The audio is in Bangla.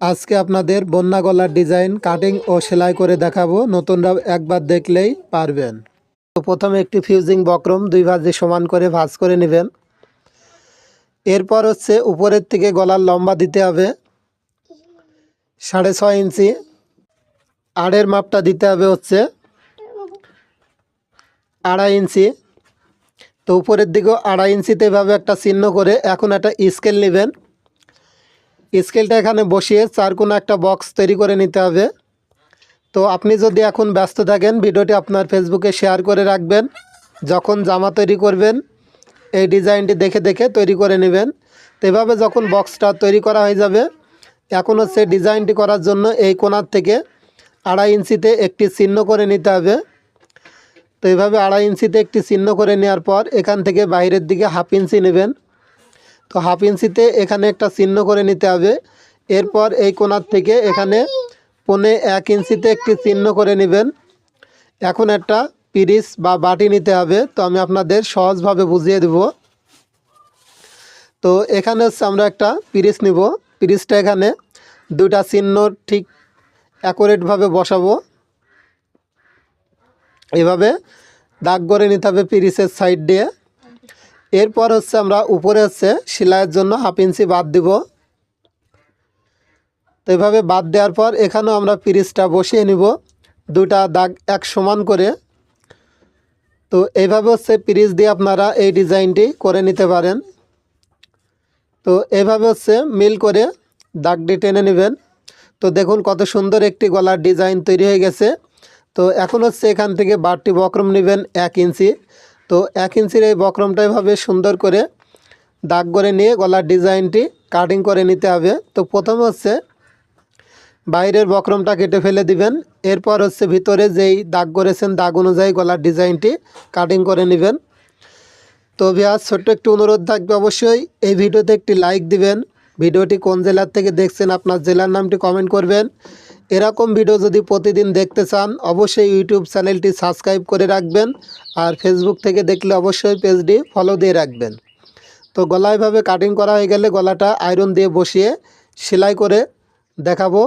আজকে আপনাদের বন্যা গলার ডিজাইন, কাটিং ও সেলাই করে দেখাবো। নতুনরা একবার দেখলেই পারবেন। তো প্রথমে একটি ফিউজিং বক্রম দুই ভাজে সমান করে ভাজ করে নেবেন। এরপর হচ্ছে উপরের থেকে গলার লম্বা দিতে হবে। সাড়ে ছয় ইঞ্চি। আড়ের মাপটা দিতে হবে হচ্ছে আড়াই ইঞ্চি। তো উপরের দিকেও আড়াই ইঞ্চিতে এভাবে একটা চিহ্ন করে এখন একটা স্কেল নেবেন। স্কেলটা এখানে বসিয়ে চার কোনো একটা বক্স তৈরি করে নিতে হবে। তো আপনি যদি এখন ব্যস্ত থাকেন, ভিডিওটি আপনার ফেসবুকে শেয়ার করে রাখবেন। যখন জামা তৈরি করবেন, এই ডিজাইনটি দেখে দেখে তৈরি করে নেবেন। তো এভাবে যখন বক্সটা তৈরি করা হয়ে যাবে, এখন হচ্ছে ডিজাইনটি করার জন্য এই কোণার থেকে আড়াই ইঞ্চিতে একটি চিহ্ন করে নিতে হবে। তো এভাবে আড়াই ইঞ্চিতে একটি চিহ্ন করে নেওয়ার পর এখান থেকে বাইরের দিকে হাফ ইঞ্চি নেবেন। তো হাফ ইঞ্চিতে এখানে একটা চিহ্ন করে নিতে হবে। এরপর এই কোণার থেকে এখানে পনে এক ইঞ্চিতে একটি চিহ্ন করে নেবেন। এখন একটা পিরিস বা বাটি নিতে হবে। তো আমি আপনাদের সহজভাবে বুঝিয়ে দেব। তো এখানে হচ্ছে আমরা একটা পিরিস নিব। পিরিসটা এখানে দুটা চিহ্ন ঠিক অ্যাকুরেটভাবে বসাবো। এভাবে দাগ করে নিতে হবে পিরিসের সাইড দিয়ে। এরপর হচ্ছে আমরা উপরে হচ্ছে সেলাইয়ের জন্য হাফ ইঞ্চি বাদ দিব। তো এভাবে বাদ দেওয়ার পর এখানেও আমরা পিরিসটা বসিয়ে নিব। দুটা দাগ এক সমান করে। তো এইভাবে হচ্ছে পিরিস দিয়ে আপনারা এই ডিজাইনটি করে নিতে পারেন। তো এভাবে হচ্ছে মিল করে দাগটি টেনে নেবেন। তো দেখুন কত সুন্দর একটি গলার ডিজাইন তৈরি হয়ে গেছে। তো এখন হচ্ছে এখান থেকে বারটি বক্রম নেবেন এক ইঞ্চি। তো এক ইঞ্চির এই বক্রমটা এভাবে সুন্দর করে দাগ করে নিয়ে গলার ডিজাইনটি কাটিং করে নিতে হবে। তো প্রথম হচ্ছে বাইরের বক্রমটা কেটে ফেলে দিবেন। এরপর হচ্ছে ভিতরে যেই দাগ করেছেন, দাগ অনুযায়ী গলার ডিজাইনটি কাটিং করে নেবেন। তো ভিয়াস ছোট্ট একটু অনুরোধ থাকবে অবশ্যই। এই ভিডিওতে একটি লাইক দিবেন। ভিডিওটি কোন জেলার থেকে দেখছেন, আপনার জেলার নামটি কমেন্ট করবেন। এরকম ভিডিও যদি প্রতিদিন দেখতে চান, অবশ্যই ইউটিউব চ্যানেলটি সাবস্ক্রাইব করে রাখবেন আর ফেসবুক থেকে দেখলে অবশ্যই পেজটি ফলো দিয়ে রাখবেন। তো গলায়ভাবে কাটিং করা হয়ে গেলে গলাটা আয়রন দিয়ে বসিয়ে সেলাই করে দেখাবো।